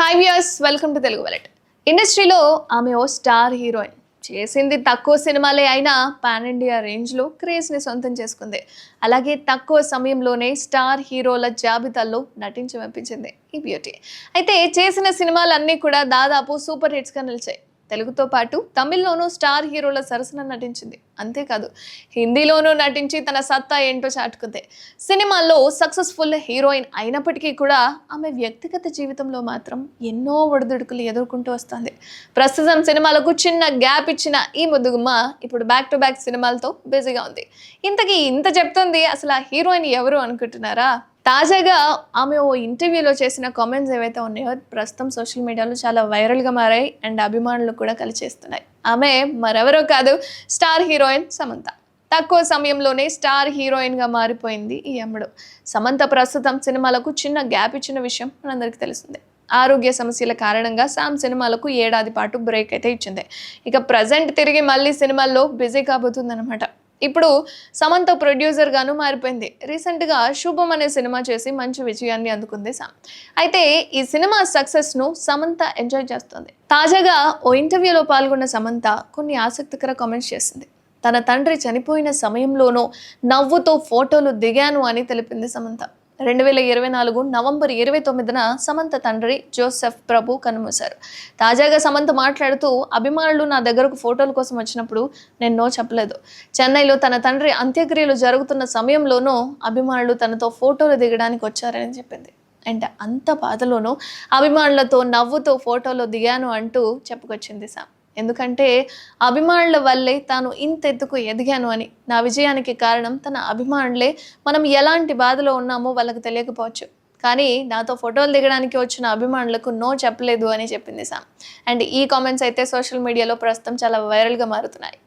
Hi viewers welcome to Telugu వెలెట్ ఇండస్ట్రీలో ఆమె ఓ star heroine. చేసింది తక్కువ సినిమాలే అయినా పాన్ ఇండియా రేంజ్లో క్రేజ్ని సొంతం చేసుకుంది. అలాగే తక్కువ సమయంలోనే స్టార్ హీరోల జాబితాల్లో నటించి పంపించింది ఈ బ్యూటీ. అయితే చేసిన సినిమాలన్నీ కూడా దాదాపు సూపర్ హిట్స్గా నిలిచాయి. తెలుగుతో పాటు తమిళ్ళోనూ స్టార్ హీరోల సరసన నటించింది. అంతేకాదు హిందీలోనూ నటించి తన సత్తా ఏంటో చాటుకుంది. సినిమాల్లో సక్సెస్ఫుల్ హీరోయిన్ అయినప్పటికీ కూడా ఆమె వ్యక్తిగత జీవితంలో మాత్రం ఎన్నో ఒడిదుడుకులు ఎదుర్కొంటూ వస్తుంది. ప్రస్తుతం సినిమాలకు చిన్న గ్యాప్ ఇచ్చిన ఈ ముద్దుగుమ్మ ఇప్పుడు బ్యాక్ టు బ్యాక్ సినిమాలతో బిజీగా ఉంది. ఇంతకీ ఇంత చెప్తుంది అసలు ఆ హీరోయిన్ ఎవరు అనుకుంటున్నారా? తాజాగా ఆమె ఓ ఇంటర్వ్యూలో చేసిన కామెంట్స్ ఏవైతే ఉన్నాయో ప్రస్తుతం సోషల్ మీడియాలో చాలా వైరల్గా మారాయి అండ్ అభిమానులు కూడా కలిచేస్తున్నాయి ఆమె మరెవరో కాదు స్టార్ హీరోయిన్ సమంత. తక్కువ సమయంలోనే స్టార్ హీరోయిన్గా మారిపోయింది ఈ అమ్మడు. సమంత ప్రస్తుతం సినిమాలకు చిన్న గ్యాప్ ఇచ్చిన విషయం మనందరికీ తెలిసిందే ఆరోగ్య సమస్యల కారణంగా సామ్ సినిమాలకు ఏడాది పాటు బ్రేక్ అయితే ఇచ్చింది. ఇక ప్రజెంట్ తిరిగి మళ్ళీ సినిమాల్లో బిజీ కాబోతుందన్నమాట. ఇప్పుడు సమంత ప్రొడ్యూసర్గాను మారిపోయింది. రీసెంట్గా శుభం అనే సినిమా చేసి మంచి విజయాన్ని అందుకుంది సామ్. అయితే ఈ సినిమా సక్సెస్ను సమంత ఎంజాయ్ చేస్తుంది. తాజాగా ఓ ఇంటర్వ్యూలో పాల్గొన్న సమంత కొన్ని ఆసక్తికర కామెంట్స్ చేసింది. తన తండ్రి చనిపోయిన సమయంలోనూ నవ్వుతో ఫోటోలు దిగాను అని తెలిపింది సమంత. రెండు వేల ఇరవై నాలుగు నవంబర్ ఇరవై తొమ్మిదిన సమంత తండ్రి జోసెఫ్ ప్రభు కనుమూశారు. తాజాగా సమంత మాట్లాడుతూ అభిమానులు నా దగ్గరకు ఫోటోల కోసం వచ్చినప్పుడు నేను నో చెప్పలేదు. చెన్నైలో తన తండ్రి అంత్యక్రియలు జరుగుతున్న సమయంలోనూ అభిమానులు తనతో ఫోటోలు దిగడానికి వచ్చారని చెప్పింది. అండ్ అంత బాధలోనూ అభిమానులతో నవ్వుతూ ఫోటోలో దిగాను అంటూ చెప్పుకొచ్చింది సామ్. ఎందుకంటే అభిమానుల వల్లే తాను ఇంత ఎత్తుకు ఎదిగాను అని. నా విజయానికి కారణం తన అభిమానులే. మనం ఎలాంటి బాధలో ఉన్నామో వాళ్ళకి తెలియకపోవచ్చు. కానీ నాతో ఫోటోలు దిగడానికి వచ్చిన అభిమానులకు నో చెప్పలేదు అని చెప్పింది సామ్. అండ్ ఈ కామెంట్స్ అయితే సోషల్ మీడియాలో ప్రస్తుతం చాలా వైరల్గా మారుతున్నాయి.